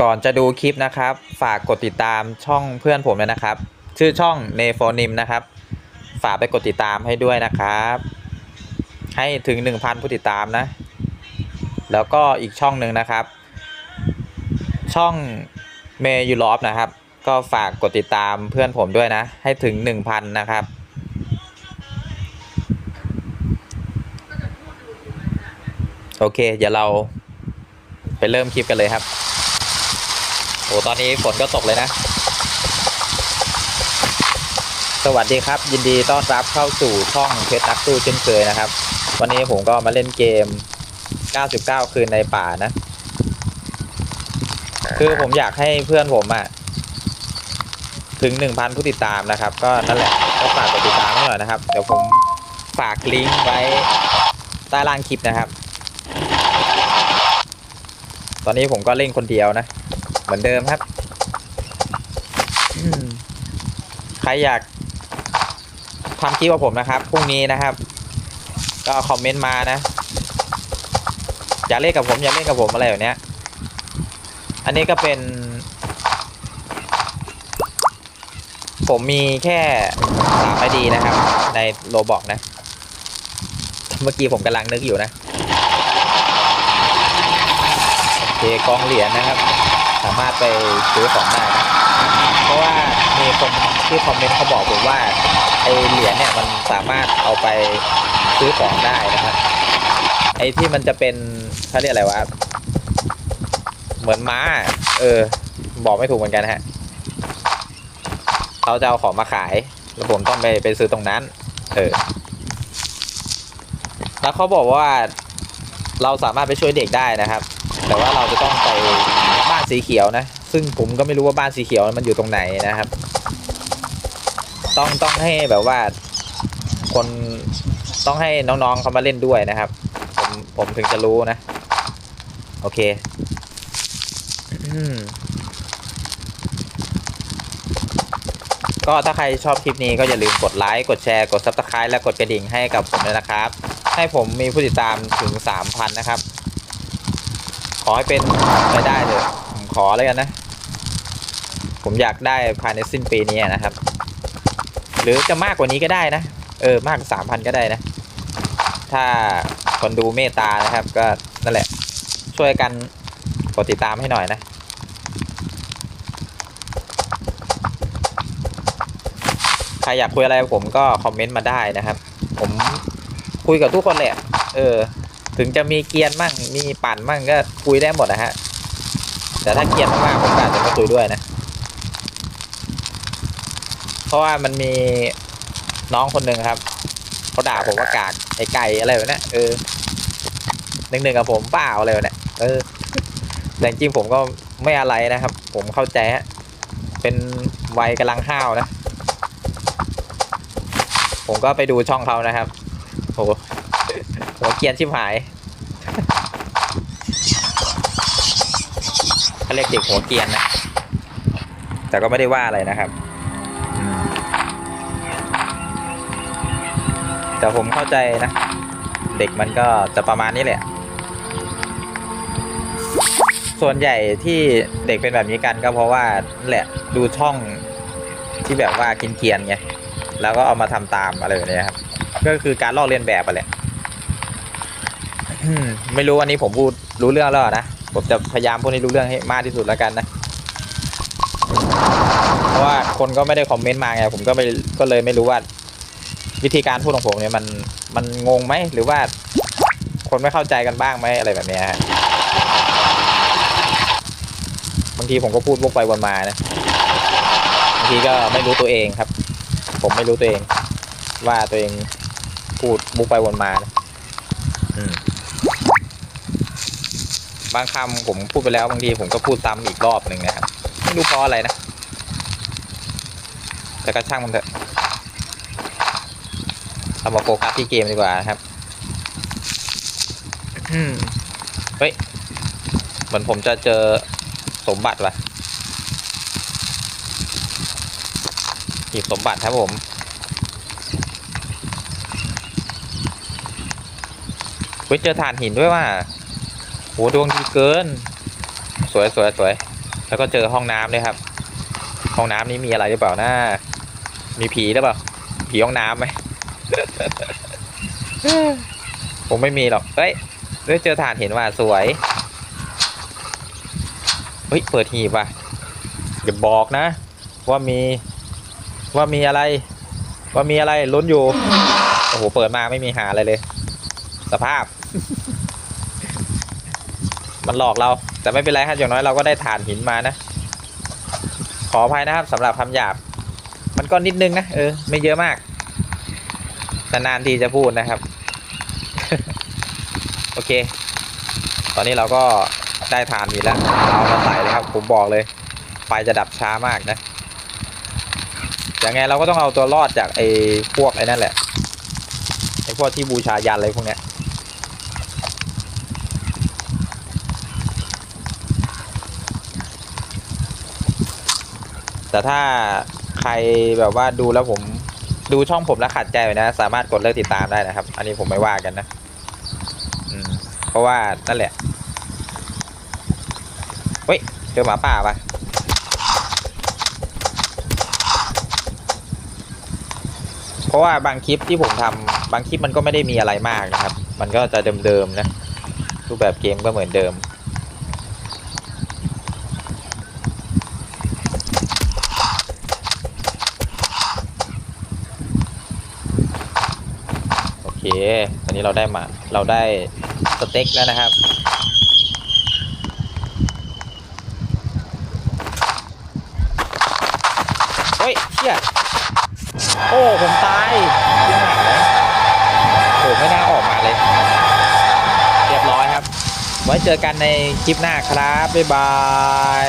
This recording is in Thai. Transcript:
ก่อนจะดูคลิปนะครับ ฝากกดติดตามช่องเพื่อนผมเลยนะครับ ชื่อช่องเนโฟนิมนะครับ ฝากไปกดติดตามให้ด้วยนะครับ ให้ถึง 1,000 ผู้ติดตามนะ แล้วก็อีกช่องหนึ่งนะครับ ช่องเมยูลอฟนะครับ ก็ฝากกดติดตามเพื่อนผมด้วยนะ ให้ถึง 1,000 นะครับโอเค เดี๋ยวเราไปเริ่มคลิปกันเลยครับ โอ้ตอนนี้ฝนก็ตกเลยนะ สวัสดีครับ ยินดีต้อนรับเข้าสู่ช่องเพชรนักสู้เช่นเคยนะครับ วันนี้ผมก็มาเล่นเกม 99 คืนในป่านะ คือผมอยากให้เพื่อนผมอะถึง 1,000 ผู้ติดตามนะครับ ก็นั่นแหละก็ฝากกดติดตามหน่อยนะครับ เดี๋ยวผมฝากลิงก์ไว้ใต้ล่างคลิปนะครับ ตอนนี้ผมก็เล่นคนเดียวนะ เหมือนเดิมครับใครอยากทำคลิปกับผมนะครับพรุ่งนี้นะครับ ก็คอมเมนต์มานะอยากเล่นกับผมอยากเล่นกับผมอะไรแบบเนี้ย อันนี้ก็เป็น ผมมีแค่สามไอดีนะครับ ในโลบอกนะ เมื่อกี้ผมกำลังนึกอยู่นะโอเคกองเหรียญนะครับ สามารถไปซื้อของได้นะเพราะว่ามีคนที่คอมเมนต์เขาบอกผมว่าไอเหรียญเนี่ยมันสามารถเอาไปซื้อของได้นะครับ ไอที่มันจะเป็นเขาเรียกอะไรวะเหมือนม้า เออ บอกไม่ถูกเหมือนกันฮะเขาจะเอาของมาขายแล้วผมต้องไปไปซื้อตรงนั้น เออ แล้วเขาบอกว่าเราสามารถไปช่วยเด็กได้นะครับ แต่ว่าเราจะต้องไป สีเขียวนะ ซึ่งผมก็ไม่รู้ว่าบ้านสีเขียวมันอยู่ตรงไหนนะครับ ต้องต้องให้แบบว่า คนต้องให้น้องๆเขามาเล่นด้วยนะครับ ผมผมถึงจะรู้นะ โอเคอก็ถ้าใครชอบคลิปนี้ก็อย่าลืมกดไลค์ กดแชร์ กด subscribe และกดกระดิ่งให้กับผมด้วยนะครับ ให้ผมมีผู้ติดตามถึง 3,000 นะครับ ขอให้เป็นไม่ได้เถอะ ขอเลยกันนะ ผมอยากได้ภายในสิ้นปีนี้นะครับ หรือจะมากกว่านี้ก็ได้นะ เออมากสามพันก็ได้นะ ถ้าคนดูเมตตานะครับ ก็นั่นแหละ ช่วยกันกดติดตามให้หน่อยนะใครอยากคุยอะไรผมก็คอมเมนต์มาได้นะครับ ผมคุยกับทุกคนแหละ เออ ถึงจะมีเกียนมั่ง มีปั่นมั่งก็คุยได้หมดนะฮะ แต่ถ้าเกรียนมากๆผมก็อาจจะไม่คุยด้วยนะ เพราะว่ามันมีน้องคนหนึ่งครับเขาด่าผมว่ากากไอไก่อะไรแบบเนี้ยเออหนึ่งหนึ่งกับผมเปล่าอะไรแบบเนี้ยเออแต่จริงผมก็ไม่อะไรนะครับ ผมเข้าใจฮะเป็นวัยกำลังห้าวนะ ผมก็ไปดูช่องเขานะครับโหหัวเกียนชิบหาย เขาเรียกเด็กหัวเกียนนะ แต่ก็ไม่ได้ว่าอะไรนะครับ แต่ผมเข้าใจนะ เด็กมันก็จะประมาณนี้แหละ ส่วนใหญ่ที่เด็กเป็นแบบนี้กันก็เพราะว่านั่นแหละดูช่องที่แบบว่ากินเกียนไง แล้วก็เอามาทำตามอะไรแบบนี้ครับ ก็คือการลอกเลียนแบบไปแหละไม่รู้อันนี้ผมพูดรู้เรื่องแล้วนะ ผมจะพยายามพูดให้รู้เรื่องให้มากที่สุดแล้วกันนะ เพราะว่าคนก็ไม่ได้คอมเมนต์มาไงผมก็ไม่ก็เลยไม่รู้ว่า วิธีการพูดของผมเนี่ยมันมันงงไหมหรือว่าคนไม่เข้าใจกันบ้างไหมอะไรแบบนี้ฮะบางทีผมก็พูดวกไปวนมานะบางทีก็ไม่รู้ตัวเองครับ ผมไม่รู้ตัวเอง ว่าตัวเองพูดบุกไปวนมานะอืม บางคำผมพูดไปแล้วบางทีผมก็พูดซ้ำอีกรอบหนึ่งนะครับไม่รู้เพราะอะไรนะ แต่ก็ช่างมันเถอะเรามาโฟกัสที่เกมดีกว่าครับอืมเฮ้ยเหมือนผมจะเจอสมบัติว่ะหยิบสมบัติครับผมเฮ้ยเจอถ่านหินด้วยว่ะ โหดวงดีเกิน สวยสวยสวยแล้วก็เจอห้องน้ำด้วยครับ ห้องน้ำนี้มีอะไรหรือเปล่านะมีผีหรือเปล่า ผีห้องน้ำไหมผมไม่มีหรอกเฮ้ยเฮ้เจอฐานเห็นว่าสวยเฮ้ยเปิดหีบว่ะอย่าบอกนะ ว่ามีว่ามีอะไร ว่ามีอะไรลุ้นอยู่โอ้โหเปิดมาไม่มีหาอะไรเลย สภาพ มันหลอกเรา แต่ไม่เป็นไรครับอย่างน้อยเราก็ได้ฐานหินมานะ ขออภัยนะครับสำหรับคำหยาบ มันก็นิดนึงนะเออไม่เยอะมากนานๆทีจะพูดนะครับ โอเค ตอนนี้เราก็ได้ฐานหินแล้วเอามาใส่เลยครับ ผมบอกเลย ไฟจะดับช้ามากนะอย่างไงเราก็ต้องเอาตัวรอดจากไอ้พวกไอ้นั่นแหละไอ้พวกที่บูชายันอะไรพวกเนี้ย แต่ถ้าใครแบบว่าดูแล้วผมดูช่องผมแล้วขัดใจนะ สามารถกดเลิกติดตามได้นะครับ อันนี้ผมไม่ว่ากันนะอืมเพราะว่านั่นแหละเฮ้ยเจอหมาป่าปะเพราะว่าบางคลิปที่ผมทำบางคลิปมันก็ไม่ได้มีอะไรมากนะครับ มันก็จะเดิมๆนะรูปแบบเกมก็เหมือนเดิม เค อันนี้เราได้มา เราได้สเต็กแล้วนะครับ เฮ้ยเชี่ยโอ้ ผมตายจริงหายโอ้ไม่น่าออกมาเลย เรียบร้อยครับ ไว้เจอกันในคลิปหน้าครับ บ๊ายบาย